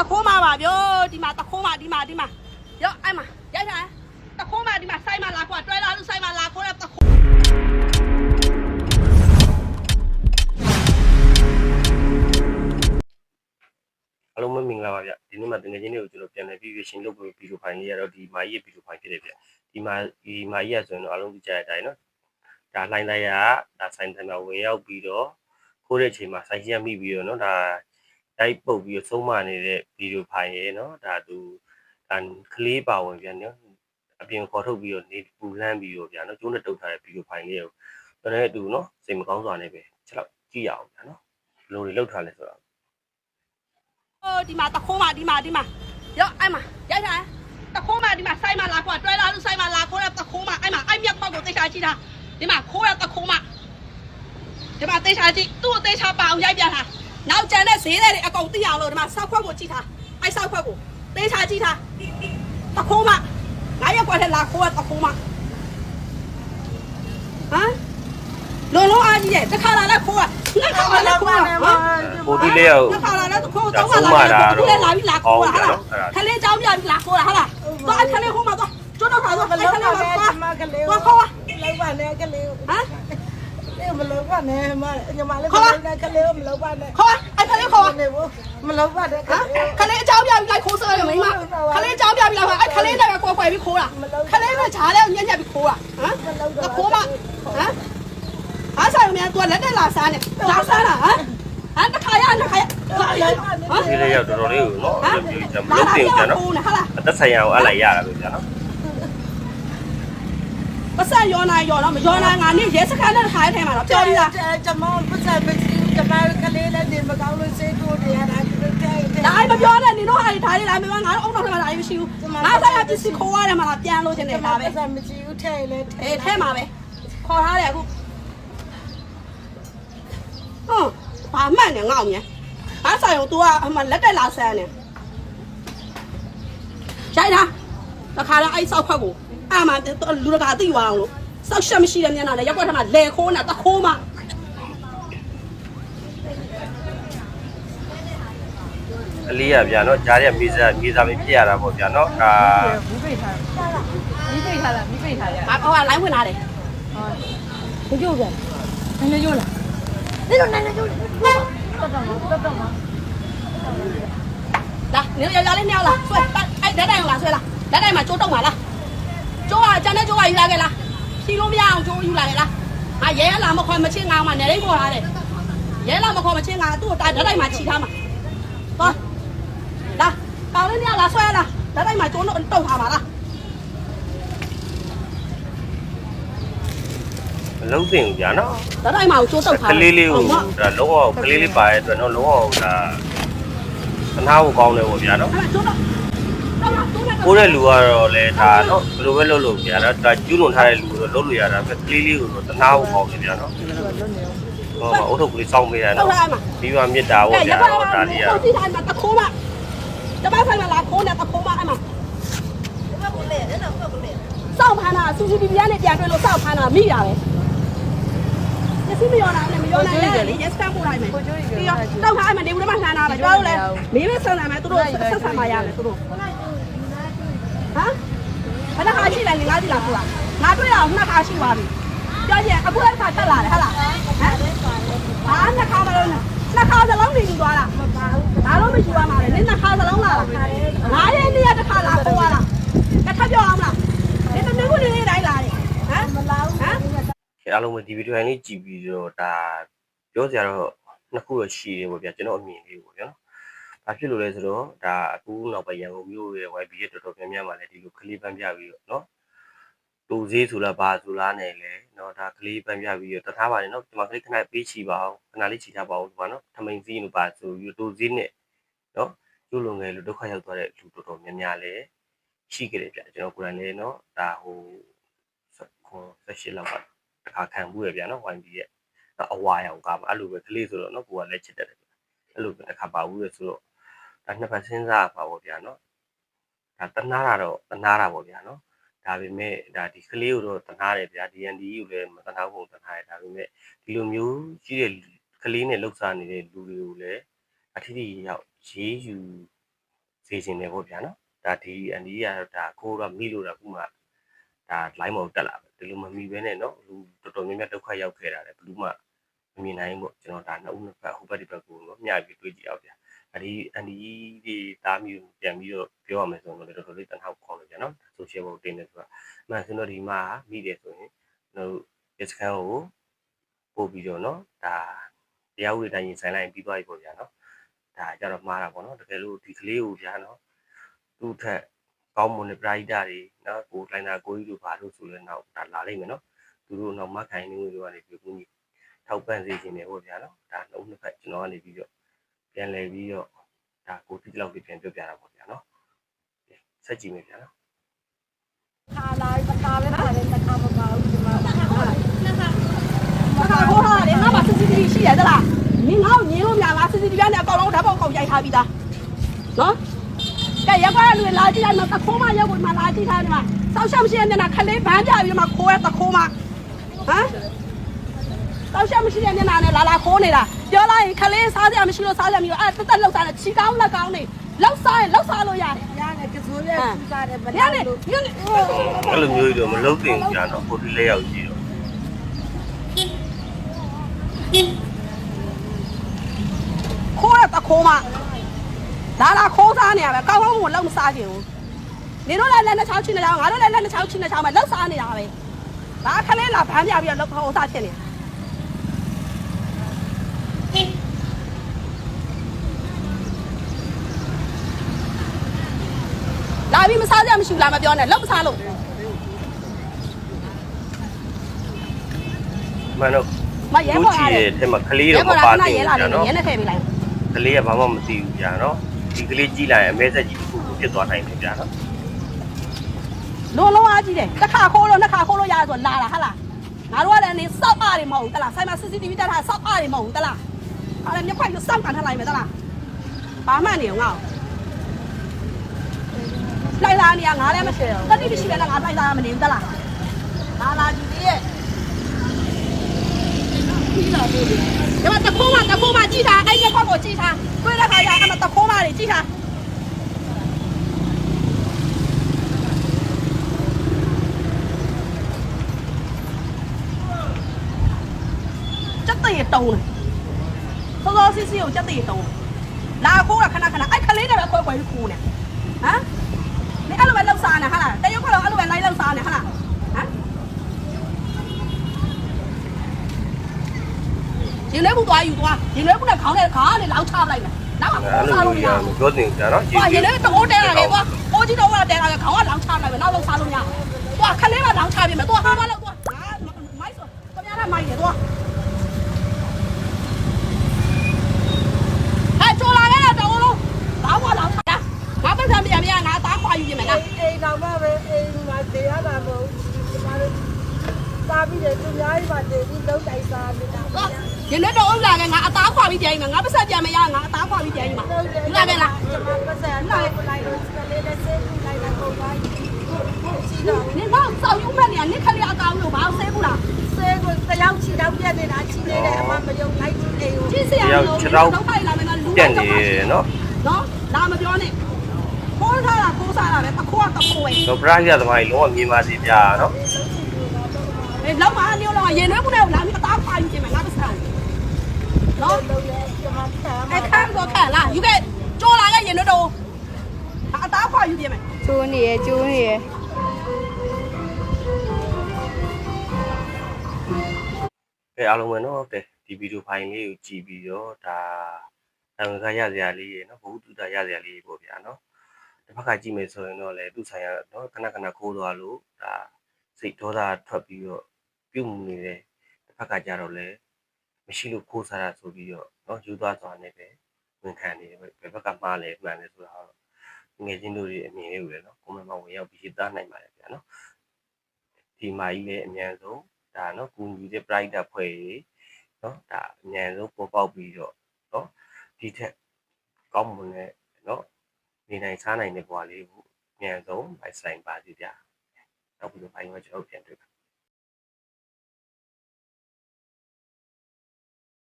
တခိုးမပါဗျိုဒီမှာတခိုးမဒီမှာဒီမှာရောအဲ့မှာရိုက်ထားတခိုးမဒီမှာစိုက်မလာခွာတွဲလာလို့စိုက်မလာခိုးတဲ့တခိုးအားလုံးပဲမင်္ဂလာပါဗျဒီနေ့မှတကယ်ချင်းတွေကိုကျွန်တော်ပြန်လည်ပြီးပြရှင်လုပ်ပြီးဗီဒီယိုဖိုင်လေးရတော့ဒီမာကြီးရဲ့ဗီဒီယိုဖိုင်ဖြစ်တယ်ဗျဒီမာဒီမာကြီးရဆိုရင်တော့အားလုံးသိကြတဲ့အတိုင်းနော်ဒါလှိုင်းလိုက်ရဒါဆိုင်တန်တော်ဝင်ရောက်ပြီးတော့ခိုးတဲ့အချိန်မှာဆိုင်ရက်မိပြီးတော့နော်ဒါ တိုက်ပုတ်ပြီးတော့ဆုံးမနေတဲ့ဗီဒီယိုဖိုင်ရဲ့နော်ဒါသူဒါကလေးပါဝင်ပြန်နော်အပြင်ခေါ်ထုတ်ပြီးတော့နေပူလန်းပြီးတော့ဗျာနော်ကျိုးနဲ့တုတ်ထားတဲ့ဗီဒီယိုဖိုင်လေးကိုကျွန်တော်လည်းအတူနော်စိတ်မကောင်းစွာနဲ့ပဲချက်တော့ကြည့်ရအောင်ဗျာနော်ဘယ်လိုတွေလောက်ထားလဲဆိုတော့ဟိုဒီမှာတခိုးမဒီမှာဒီမှာရောအဲ့မှာရိုက်ထားတခိုးမဒီမှာစိုက်မလာခွာတွဲလာလို့စိုက်မလာခိုးတဲ့တခိုးမအဲ့မှာအဲ့မြက်ပေါက်ကိုသိချာကြည့်တာဒီမှာခိုးတဲ့တခိုးမဒီမှာသိချာကြည့်သူ့ကိုသိချာပါအောင်ရိုက်ပြထား နောက်ကျန်တဲ့ဈေးတွေအကုန်သိအောင်လို့ဒီမှာဆောက်ခွက်ကိုကြည့်ထားအဲဆောက်ခွက်ကိုသေးချာကြည့်ထားတခိုးမငါရက်ခွက်ထဲလာခိုးရတခိုးမဟမ်လုံးလုံးအားကြီးရဲ့တစ်ခါလာလဲခိုးရနှစ်ခါလာလဲခိုးရဟမ်ပိုဒီလေးရောက်နှစ်ခါလာလဲခိုးတော့လာလာတော့လာပြီလာခိုးရဟာခလေးကြောင်းပြပြီလာခိုးရဟာလားသွားခလေးခိုးမှာသွားကျွတ်တော့ခါသွားခလေးခလေးမှာသွားသွားခိုးရလောက်ပါနဲ့ခလေးဟမ် လေးမလုံးပါနဲ့မညီမလေးမလုံးနဲ့ကလေးကိုမလုံးပါနဲ့ခေါ်အဲ့ကလေးခေါ်နေဘူးမလုံးပါနဲ့ကလေးကလေးအကြောင်းပြပြီးလိုက်ခိုးဆွဲရမိမကလေးအကြောင်းပြပြီးလိုက်အဲ့ကလေးလည်းကွယ်ကွယ်ပြီးခိုးတာကလေးကဂျားလေးကိုညက်ညက်ပြီးခိုးတာဟမ်တခိုးမဟမ်အားဆိုင်မြန်သူကလက်နဲ့လာစားနေလာစားတာဟမ်ဟမ်တခါရတခါရဟာဒီလေးရောက်တော်တော်လေးကိုနော်ဒီကြံမလို့တင်ကြနော်အသက်ဆိုင်ရာကိုအလိုက်ရတာပဲဗျာနော် ပတ်စံရောနာရောတော့မရောနာငါနေရဲစခန်းနဲ့ခါရထဲမှာတော့ပြောပြီးသားကျမပတ်စားပစီကျမကလေးလည်းဒီမကောင်းလို့စေးတိုးတယ်ဟာဒါတဲ့တဲ့ဒါအိမ်မပြောနဲ့နင်တို့ဟာဒီဓာတ်လေးလာမင်းငါတို့အုံတော့ထဲမှာလာမရှိဘူးငါဆိုင်ရပစ္စည်းခိုးရတယ်မလားပြန်လို့ချင်တယ်ဒါပဲပတ်စားမကြည့်ဘူးထဲလေအေးထဲမှာပဲခေါ်ထားတယ်အခုဟွန်းဘာမှန်နေငေါ့မြဲအားဆိုင်ကို तू ကအမှလက်တက်လာဆန်းနေရိုက်တာတခါတော့အဲ့စောက်ခွက်ကို အာမလူတကာသိသွားအောင်လို့စောက်ရှက်မရှိတဲ့မျက်နှာနဲ့ရက်ွက်ထဲမှာလဲခိုးနေတာတခိုးမှအလေးရဗျာနော်ဂျားရဲ့မြေစာမြေစာပဲဖြစ်ရတာပေါ့ဗျာနော်ဒါမိပိတ်ထားမိပိတ်ထားလားမိပိတ်ထားရငါဟိုကလိုင်းဝင်လာတယ်ဘယ်ကျိုးပြန်နည်းနည်းကျိုးလားဒီလိုနည်းနည်းကျိုးတော်တော်တော်တော်လာနေရရလေးနှစ်ယောက်လားဆွဲအဲ့ဓာတ်တိုင်လားဆွဲလားဓာတ်တိုင်မှာကျိုးတော့မှာလား ကျိုးကကျန်တဲ့ကျိုးကယူလာခဲ့လားစီလို့မရအောင်ကျိုးယူလာခဲ့လားငါရဲရလာမခေါ်မချင်းငါမှနေလေးခေါ်ထားတယ်ရဲလာမခေါ်မချင်းငါသူ့ကိုဓာတ်တိုင်မှာခြိထားမှာသွားလာကောင်းလေးနှစ်ယောက်လားဆွဲလားဓာတ်တိုင်မှာကျိုးတော့တုတ်ထားမှာလားမလုံးတင်ဘူးဗျာနော်ဓာတ်တိုင်မှာကျိုးတုတ်ထားကလေးလေးကိုဒါလုံးဝကလေးလေးပါရဲ့အတွက်နော်လုံးဝဒါသနာဖို့ကောင်းတယ်ပေါ့ဗျာနော်အဲ့ကျိုးတော့ တော့လားကျိုးနဲ့ကိုတဲ့လူကတော့လေဒါနော်ဘယ်လိုပဲလုပ်လို့ဗျာနော်ဒါကျူးလွန်ထားတဲ့လူတော့လုပ်လို့ရတာပဲကလေးလေးကိုတော့သနာဖို့ကောင်းတယ်ဗျာနော်ဟောအုတ်ထုတ်ကလေးစောင်းပေးရတုနော်တ်ထားမှာပြီးပါမေတ္တာပေါ့ဗျာနော်ဒါလေးရတော့ဒီတိုင်းမှာတခိုးမတပတ်ဆိုင်မှာလာခိုးနေတခိုးမအဲ့မှာစောက်ဖမ်းတာစူစီပီပီကနေပြန်တွေ့လို့စောက်ဖမ်းတာမိတာပဲညစီမရောတာနဲ့မရောနိုင်လေရက်စတန်ပို့လိုက်မယ်ပြီးတော့တောက်ထားအဲ့မှာနေဘူးတမလှမ်းတာပဲကျွန်တော်တို့လည်းမေးမေးဆန်လာမယ်သူတို့ဆက်ဆံပါရမယ်သူတို့ ဟမ်ဘယ်နှခါရှိလဲငါးစီလားဆိုတာငါတွေ့ရအောင်နှစ်ခါရှိပါပြီပြောကြည့်အခုလည်းခါတက်လာတယ်ဟုတ်လားဟမ်ဟာနှစ်ခါမလို့နှစ်ခါစလုံးနေယူသွားတာဒါတော့မရှိပါမှာလေနင်းနှစ်ခါစလုံးလာလားငါးရဲ့နေ့တစ်ခါလာပေါ်လာလားတစ်ခါပြောအောင်လားဒီတမင်ကိုနေနေတိုင်းလာတယ်ဟမ်မလာဘူးဟမ်အားလုံးပဲဒီဗီဒီယိုလေးကြည့်ပြီးတော့ဒါပြောစရာတော့နှစ်ခုတော့ရှိတယ်ပေါ့ဗျာကျွန်တော်အမြင်လေးပေါ့ဗျာနော်။ ဘာဖြစ်လို့လဲဆိုတော့ဒါအခုနောက်ပိုင်းရန်ကုန်မြို့ရဲ့ YB ရဲ့တော်တော်များများမှာလည်းဒီလိုကလေးပန်းပြပြီးတော့နော်။တူဈေးဆိုလားဘာဆိုလားနဲ့လေနော်ဒါကလေးပန်းပြပြီးတော့တထားပါနဲ့နော်ဒီမှာကလေးခဏပေးချီပါအောင်ခဏလေးချီထားပါအောင်ဒီမှာနော်ထမိန်ဈေးလို့ပါဆိုပြီးတူဈေးနဲ့နော်ကျိုးလုံငယ်လို့ဒုက္ခရောက်သွားတဲ့လူတော်တော်များများလည်းရှိကြတယ်ဗျကျွန်တော်ကိုယ်တိုင်လည်းနော်ဒါဟို18လောက်ကတစ်ခါခံဘူးရဗျာနော် YB ရဲ့အဝါရောင်ကမှအဲ့လိုပဲကလေးဆိုတော့နော်ကိုကလည်းချစ်တယ်ဗျအဲ့လိုပဲတစ်ခါပါဘူးရဆိုတော့ ဒါနှစ်ဖက်စဉ်းစားပါပေါ့ဗျာနော်ဒါတနာတာတော့တနာတာပေါ့ဗျာနော်ဒါပေမဲ့ဒါဒီကလေးကိုတော့တနာတယ်ဗျာ DND ကိုလည်းမတနာဘူးတနာတယ်ဒါပေမဲ့ဒီလိုမျိုးကြီးတဲ့ကလေးနဲ့လှုပ်ရှားနေတဲ့လူတွေကိုလည်းအထီးထီရောက်ရေးယူစေချင်တယ်ပေါ့ဗျာနော်ဒါဒီအန်ဒီကတော့ဒါခိုးတော့မိလို့တော့ခုမှဒါ line မော်တက်လာပဲဒီလိုမမိဘဲနဲ့နော်လူတော်တော်များများဒုက္ခရောက်ခဲ့တာလေဘယ်သူမှမမြင်နိုင်ဘူးပေါ့ကျွန်တော်ဒါနှစ်ဦးနှစ်ဖက်ဟိုဘက်ဒီဘက်ကိုနော်မျှပြီးတွေးကြည့်အောင်ဗျာ အဒီအန်ဒီဒီတားမျိုးပြန်ပြီးတော့ပြောရမယ်ဆိုတော့တော်တော်လေးတနှောက်ခေါ်လို့ဗျာနော်ဆိုရှယ်ဘောတင်နေဆိုတာအမှန်ဆိုတော့ဒီမှာမိတယ်ဆိုရင်ကျွန်တော်ရစကန်ကိုပို့ပြီးတော့နော်ဒါတရားဥပဒေတိုင်းရင်ဆိုင်လိုက်ပြီးသွားပြီပေါ့ဗျာနော်ဒါကြတော့မှားတာပေါ့နော်တကယ်လို့ဒီကလေးကိုဗျာနော်သူ့ထက်ကောင်းမွန်တဲ့ပရိဒါတွေနော်ကိုလိုင်းနာကိုကြီးတို့ဘာလို့ဆိုလဲတော့ဒါလာလိမ့်မယ်နော်သူတို့တော့မခိုင်နေလို့ကနေပြီးကိုကြီးထောက်ပံ့စေခြင်းတွေပေါ့ဗျာနော်ဒါလုံးနှစ်ဖက်ကျွန်တော်ကနေပြီးတော့ ပြန်လည်ပြီးတော့ဒါကိုတိလောက်ပြီးပြန်ပြောပြတာပေါ့ဗျာနော်ဆက်ကြည့်မယ်ဗျာနော်ခါလိုက်ပကားပဲပါတယ်တခါမပါဘူးဒီမှာဘာသာခိုးထားတယ်ငါမှာ CCTV ရှိရသလားမင်းငါ့ကိုညင်းလို့များလား CCTV နဲ့အကောင်လုံးဓာတ်ပုံကောင်ရိုက်ထားပြီးသားနော်ကဲရက်ကွာလူလာကြည့်ရမှာတခိုးမရောက်ဝင်မှာလာကြည့်ထားတယ်မှာစောက်ရှောက်မရှိတဲ့မျက်နှာခလေးဘန်းပြပြီးမှခိုးရတခိုးမဟမ် စောက်ရှောက်မရှိတဲ့မျက်နှာနဲ့လာလာခိုးနေတာပြောလိုက်ရင်ခလေးစားစရာမရှိလို့စားစရာမရှိလို့အဲ့တက်တက်လောက်စားတယ်ချီကောင်းလက်ကောင်းနေလောက်စားရင်လောက်စားလို့ရတယ်ရတယ်ကစိုးရဲစူးစားတယ်ဗ။လာညနေလို့ညနေအဲ့လိုမျိုးတွေတော့မလုပ်သင့်ဘူးကြာနော်ကိုဒီလေးရောက်ကြည့်တော့ခိုးရတခိုးမလာလာခိုးစားနေရပဲကောင်းကောင်းကိုလောက်မစားချင်ဘူး။နေတို့လည်းလက်နဲ့ချောင်းချင်းနေကြအောင်ငါတို့လည်းလက်နဲ့ချောင်းချင်းနေကြအောင်ပဲလောက်စားနေတာပဲ။ဒါခလေးလာဗန်းပြပြီးတော့လောက်ခိုးစားဖြစ်နေ။ လာပြီးမစားကြမရှိဘူးလားမပြောနဲ့လောက်မစားလို့မှန်တော့မရဲပေါ်လာတယ်ရဲ့ထဲမှာကလေးရဲတော့မပေါ်လာပါခဏသေးရဲဘူးလာတကြာယ်နော်ရဲနဲ့ထည့်ပေးလိုက်ကလေးကဘာမှမသိဘူးကြာနော်ဒီကလေးကြည့်လိုက်ရင်အမဲဆက်ကြီးတစ်ခုခုဖြစ်သွားနိုင်တယ်ကြာနော်လုံးလုံးအားကြီးတယ်တစ်ခါခိုးလို့နှစ်ခါခိုးလို့ရတယ်ဆိုလာတာဟာလားငါတို့ကလည်းနေစောက်အားတွေမဟုတ်ဘူးတလားဆိုင်မှာ CCTV တက်ထားစောက်အားတွေမဟုတ်ဘူးတလားဟာလည်းမြက်ခွက်ကိုစောက်ကန်ထားလိုက်မယ်တလားဘာမှနေအောင်ငါ့ လိုက်လာနေရငါလည်းမရှိဘူးတတိမရှိပဲလားငါလိုက်လာမနေဘူးတလားလာလာကြည့်သေးရဲ့ဒီမှာတခိုးမတခိုးမကြည့်တာအဲ့မြက်ခွက်ကိုကြည့်တာတွေ့တဲ့ခါကျအဲ့မှာတခိုးမတွေကြည့်တာကြက်တရေတုံးတယ်စောစောစီးစီးကိုကြက်တရေတုံးလာခိုးတာခဏခဏအဲ့ခလေးတွေပဲခွဲခွဲပြီးခိုးနေဟမ်你အဲ့လိုပဲလောက် စားနေဟာလားတရုတ်ကတော့အဲ့လိုပဲလိုက်လောက်စားနေဟာလားဟမ်ရင်လေးဘူးသွားယူသွားရင်လေးဘူးနဲ့ခေါင်းနဲ့ခါနဲ့လောက်ချလိုက်မယ်နောက်ကအဲ့ခိုးလိုစားလို့မျိုးမရရမပြောသင့်ကြာနော်ဘူးကွာရင်လေးတော့တဲလာလေကွာအိုးကြီးတော့ကတဲလာလေခေါင်းကလောင်ချလိုက်မယ်နောက်လောက်စားလို့ရကွာ အများကြီးပါနေပြီးလုံးတိုင်းစားနေတာ။ရင်းနဲ့တော့အုပ်လာခဲ့ငါအသားခွာပြီးပြန်ရင်ငါပတ်ဆက်ပြန်မရငါအသားခွာပြီးပြန်ရင်မဟုတ်လားခဲ့လားကျွန်မပတ်ဆက်လာလိုက်လိုက်လို့စကလေးနဲ့ဆေးလိုက်တာကိုပါရှိတော့နင်မောင်စောက်ယူမှတ်နေရနင်ခလေးအကောင်လို့ဘာဆဲဘူးလားဆဲကိုတယောက်ချီတော့ပြက်နေတာချီနေတဲ့အမမယုံလိုက်နေကိုချီစရာမလိုဘူးတော့ဖိုက်လာမယ်ကလူတက်နေတယ်နော်နော်လာမပြောနဲ့ခိုးထားတာခိုးစားတာပဲတခိုးကတခိုးပဲတော့ပရိုင်းရသမားကြီးလောကမြင်ပါစေပြာနော် အေးလောက်ပါနေလောက်ရင်လည်းဘူးနဲ့လာပြီးအသားခွာယူခြင်းမယ်ငါမဆန်နော်လုံးလဲကျွန်မဆမ်းအဲ့ခန်းတော့ခန့်လားယူခဲ့ကြော်လာရဲ့ရင်တော့အသားခွာယူခြင်းမယ်ကျိုးနေရကျိုးနေရကဲအားလုံးပဲနော်ကဲဒီဗီဒီယိုဖိုင်လေးကိုကြည့်ပြီးတော့ဒါအံကရစရာလေးရေနော်ဘုသူတာရစရာလေးပေါ့ဗျာနော်တစ်ဖက်ကကြည့်မယ်ဆိုရင်တော့လေသူဆိုင်ရနော်ခဏခဏခိုးသွားလို့ဒါစိတ်ဒေါသထွက်ပြီးတော့ ပြုတ်မှုနေတယ်တစ်ဖက်ကကြတော့လေမရှိလို့ခိုးစားတာဆိုပြီးတော့နော်ယူသွားသွားနေတယ်ဝန်ခံနေတယ်ဘယ်ဘက်ကမှားလဲမှန်လဲဆိုတာတော့ငွေချင်းတို့တွေအမြင်လေးကိုလည်းနော်ကွန်မန့်မှာဝင်ရောက်ပြီးရေးသားနိုင်ပါတယ်ဗျာနော်ဒီမာကြီးလည်းအများဆုံးဒါနော်ကူညီတဲ့ pride ဖွဲ့ကြီးနော်ဒါအများဆုံးပေါ်ပေါက်ပြီးတော့နော်ဒီထက်ကောင်းမွန်တဲ့နော်နေနိုင်စားနိုင်တဲ့ဘဝလေးကိုအများဆုံးပိုင်ဆိုင်ပါစီဗျာနောက်ပြီးတော့ဘိုင်းကကျွန်တော်ပြန်တွေ့ပါ